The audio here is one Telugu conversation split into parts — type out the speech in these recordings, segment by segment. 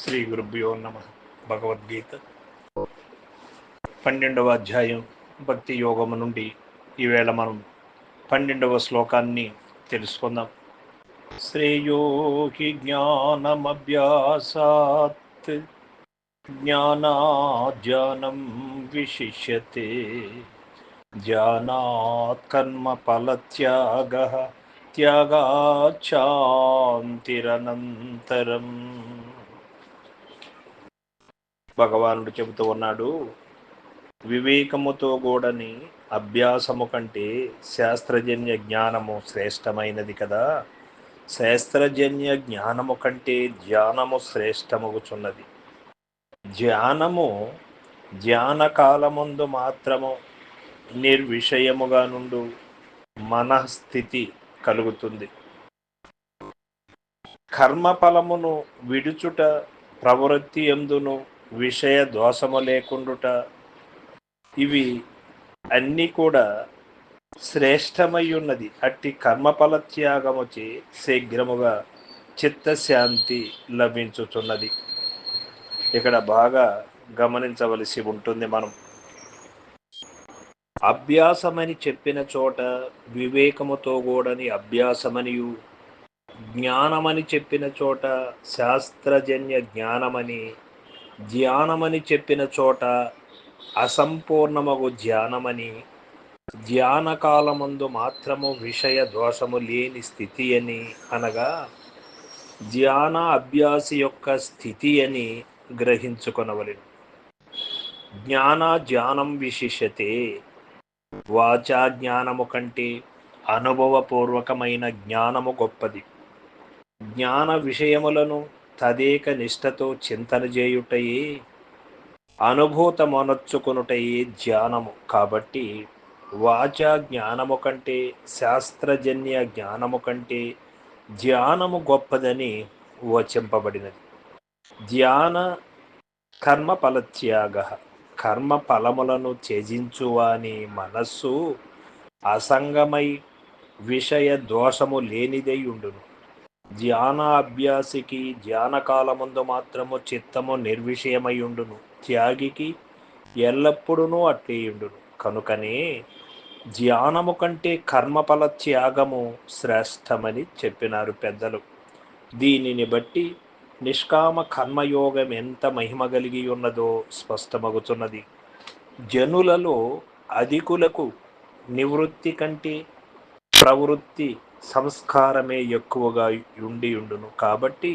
శ్రీ గురుభ్యో నమ. భగవద్గీత. పన్నెండవ అధ్యాయం భక్తి యోగము నుండి ఈవేళ మనం పన్నెండవ శ్లోకాన్ని తెలుసుకుందాం. శ్రేయో హి జ్ఞానమభ్యాసాత్ జ్ఞానాధ్యానం విశిష్యతే జ్ఞానాత్ కర్మ ఫలత్యాగ త్యాగాచాంతిరనంతరం భగవానుడు చెబుతూ ఉన్నాడు వివేకముతో కూడని అభ్యాసము కంటే శాస్త్రజన్య జ్ఞానము శ్రేష్టమైనది కదా. శాస్త్రజన్య జ్ఞానము కంటే ధ్యానము శ్రేష్టమగుచున్నది. ధ్యానము ధ్యాన కాలముందు మాత్రము నిర్విషయముగా నుండు మనస్థితి కలుగుతుంది. కర్మఫలమును విడుచుట ప్రవృత్తి ఎందును విషయ దోషము లేకుండుట. ఇవి అన్నీ కూడా శ్రేష్టమై ఉన్నది అట్టి కర్మఫల త్యాగముచే శీఘ్రముగా చిత్తశాంతి లభించుతున్నది ఇక్కడ బాగా గమనించవలసి ఉంటుంది మనం. అభ్యాసమని చెప్పిన చోట వివేకముతో కూడని అభ్యాసమనియు. జ్ఞానమని చెప్పిన చోట శాస్త్రజన్య జ్ఞానమని ధ్యానమని చెప్పిన చోట అసంపూర్ణమగు ధ్యానమని ధ్యాన కాలమందు మాత్రము విషయ దోషము లేని స్థితి అని అనగా ధ్యాన అభ్యాసి యొక్క స్థితి అని గ్రహించుకొనవలెను. జ్ఞాన ధ్యానం విశిషతే వాచా జ్ఞానము కంటే అనుభవపూర్వకమైన జ్ఞానము గొప్పది. జ్ఞాన విషయములను తదేక నిష్ఠతో చింతన చేయుటయే అనుభూతమనొచ్చుకునుటయే ధ్యానము. కాబట్టి వాచా జ్ఞానము కంటే శాస్త్రజన్య జ్ఞానము కంటే ధ్యానము గొప్పదని వచింపబడినది. ధ్యాన కర్మ ఫలత్యాగ కర్మ ఫలములను త్యజించువాని మనస్సు అసంగమై విషయ దోషము లేనిదై ఉండును. ధ్యాన అభ్యాసికి ధ్యాన కాలముందు మాత్రము చిత్తము నిర్విషయమయుండును త్యాగికి ఎల్లప్పుడూ అట్లేయుండును. కనుకనే ధ్యానము కంటే కర్మఫల త్యాగము శ్రేష్టమని చెప్పినారు పెద్దలు. దీనిని బట్టి నిష్కామ కర్మయోగం ఎంత మహిమ కలిగి ఉన్నదో స్పష్టమగుతున్నది. జనులలో అధికులకు నివృత్తి కంటే ప్రవృత్తి సంస్కారమే ఎక్కువగా ఉండి ఉండును. కాబట్టి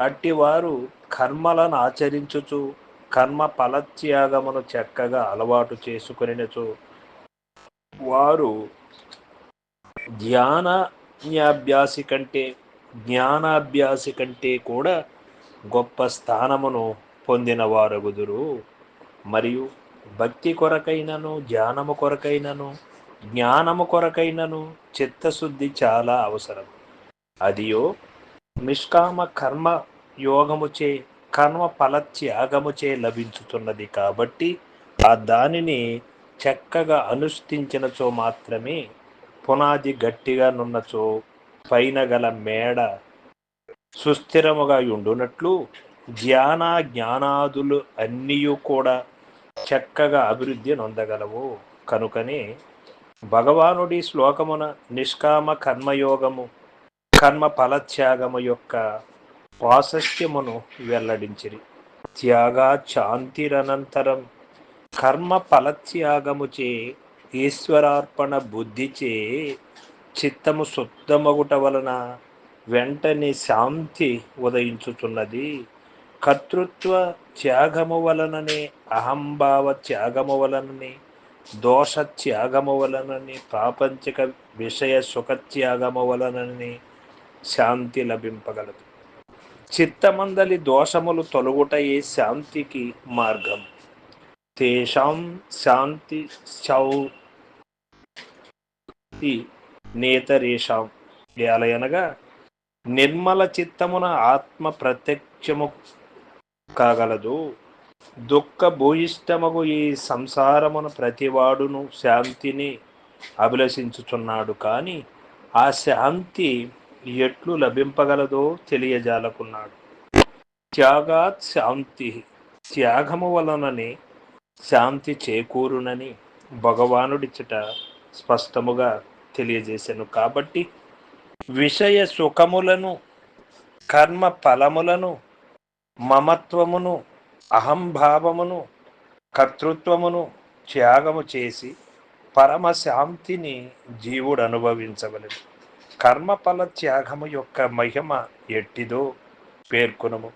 అట్టివారు కర్మలను ఆచరించుచు కర్మ ఫలత్యాగమును చక్కగా అలవాటు చేసుకునిచు వారు ధ్యానాభ్యాసి కంటే జ్ఞానాభ్యాసి కంటే కూడా గొప్ప స్థానమును పొందిన వారగుదురు మరియు భక్తి కొరకైనను ధ్యానము కొరకైనను జ్ఞానము కొరకైనను చిత్తశుద్ధి చాలా అవసరం. అదియో నిష్కామ కర్మ యోగముచే కర్మ ఫలత్యాగముచే లభించుతున్నది కాబట్టి ఆ దానిని చక్కగా అనుష్ఠించినచో మాత్రమే పునాది గట్టిగా నున్నచో పైన గల మేడ సుస్థిరముగా ఉండునట్లు ధ్యాన జ్ఞానాదులు అన్నీ కూడా చక్కగా అభివృద్ధి నొందగలవు. కనుకనే భగవానుడి శ్లోకమున నిష్కామ కర్మయోగము కర్మ ఫలత్యాగము యొక్క ప్రాశస్త్యమును వెల్లడించిరి. త్యాగా శాంతిరనంతరం కర్మ ఫలత్యాగముచే ఈశ్వరార్పణ బుద్ధిచే చిత్తము శుద్ధమగుట వలన వెంటనే శాంతి ఉదయించుతున్నది కర్తృత్వ త్యాగము వలననే అహంభావ త్యాగము వలననే దోష త్యాగము వలనని ప్రాపంచిక విషయ సుఖత్యాగము వలనని శాంతి లభింపగలదు. చిత్తమందలి దోషములు తొలగుటయే శాంతికి మార్గం. తేషాం శాంతి శౌ నేతరేషాం. ఏలయనగా నిర్మల చిత్తమున ఆత్మ ప్రత్యక్షము కాగలదు. దుఃఖ భూయిష్టమగు ఈ సంసారమును ప్రతివాడును శాంతిని అభిలషించుచున్నాడు. కానీ ఆ శాంతి ఎట్లు లభింపగలదో తెలియజాలకున్నాడు. త్యాగాత్ శాంతి త్యాగము వలననే శాంతి చేకూరునని భగవానుడిచ్చట స్పష్టముగా తెలియజేశాను కాబట్టి విషయ సుఖములను కర్మ ఫలములను మమత్వమును అహంభావమును కర్తృత్వమును త్యాగము చేసి పరమశాంతిని జీవుడు అనుభవించవలెను కర్మఫల త్యాగము యొక్క మహిమ ఎట్టిదో పేర్కొనము.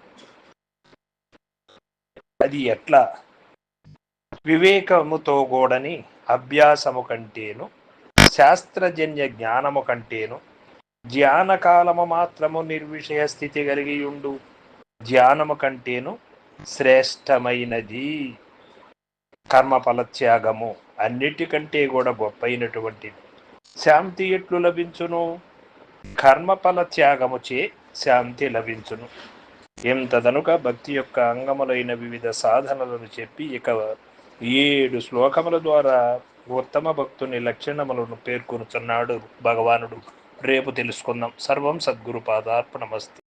అది ఎట్లా? వివేకముతో కూడని అభ్యాసము కంటేను శాస్త్రజన్య జ్ఞానము కంటేను ధ్యానకాలము మాత్రము నిర్విషయ స్థితి కలిగి ఉండు ధ్యానము కంటేను శ్రేష్టమైనది కర్మఫల త్యాగము అన్నిటికంటే కూడా గొప్పైనటువంటిది శాంతి ఎట్లు లభించును? కర్మఫల త్యాగము చే శాంతి లభించును. ఎంతదనుక భక్తి యొక్క అంగములైన వివిధ సాధనలను చెప్పి ఇక ఏడు శ్లోకముల ద్వారా ఉత్తమ భక్తుని లక్షణములను పేర్కొనుచున్నాడు భగవానుడు. రేపు తెలుసుకుందాం. సర్వం సద్గురు పాదార్పణమస్తి.